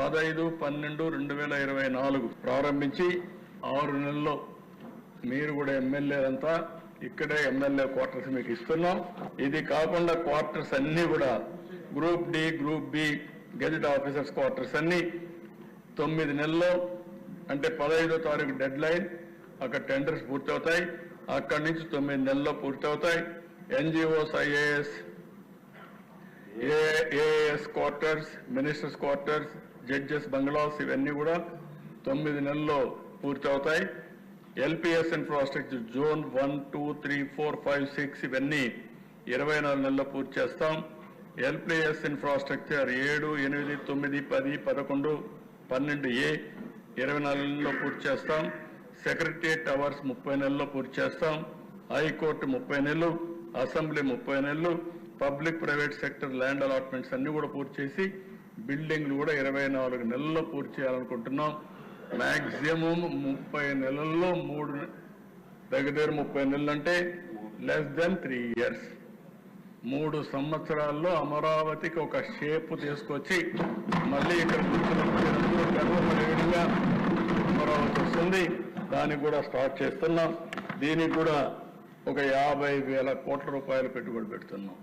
పదహైదు పన్నెండు రెండు వేల ఇరవై నాలుగు ప్రారంభించి ఆరు నెలల్లో మీరు కూడా ఎమ్మెల్యేలంతా ఇక్కడే ఎమ్మెల్యే క్వార్టర్స్ మీకు ఇస్తున్నాం. ఇది కాకుండా క్వార్టర్స్ అన్ని కూడా group D group B gazette officers quarters అన్ని తొమ్మిది నెలల్లో అంటే పదహైదో తారీఖు డెడ్ లైన్ అక్కడ టెండర్స్ పూర్తవుతాయి. అక్కడి నుంచి తొమ్మిది నెలల్లో పూర్తవుతాయి. NGOs IAS AAS quarters ministers quarters judges bungalows ఇవన్నీ కూడా తొమ్మిది నెలల్లో పూర్తవుతాయి. LPS infrastructure zone one two three four five six ఇవన్నీ ఇరవై నాలుగు నెలల్లో పూర్తి చేస్తాం. ఎల్పిఎస్ ఇన్ఫ్రాస్ట్రక్చర్ ఏడు ఎనిమిది తొమ్మిది పది పదకొండు పన్నెండు ఏ ఇరవై నాలుగు నెలల్లో పూర్తి చేస్తాం. సెక్రటరియట్ టవర్స్ ముప్పై నెలల్లో పూర్తి చేస్తాం. హైకోర్టు ముప్పై నెలలు అసెంబ్లీ ముప్పై నెలలు public private sector land allotments అన్ని కూడా పూర్తి చేసి బిల్డింగ్లు కూడా ఇరవై నాలుగు నెలల్లో పూర్తి చేయాలనుకుంటున్నాం. మ్యాక్సిమం ముప్పై నెలల్లో మూడు దగ్గర దగ్గర ముప్పై నెలలు అంటే లెస్ దెన్ త్రీ ఇయర్స్ మూడు సంవత్సరాల్లో అమరావతికి ఒక షేప్ తీసుకొచ్చి మళ్ళీ ఇక్కడ కూర్చున్నప్పుడు గర్వపడే విధంగా అమరావతి వస్తుంది. దానికి కూడా స్టార్ట్ చేస్తున్నాం. దీనికి కూడా ఒక యాభై వేల కోట్ల రూపాయలు పెట్టుబడి పెడుతున్నాం.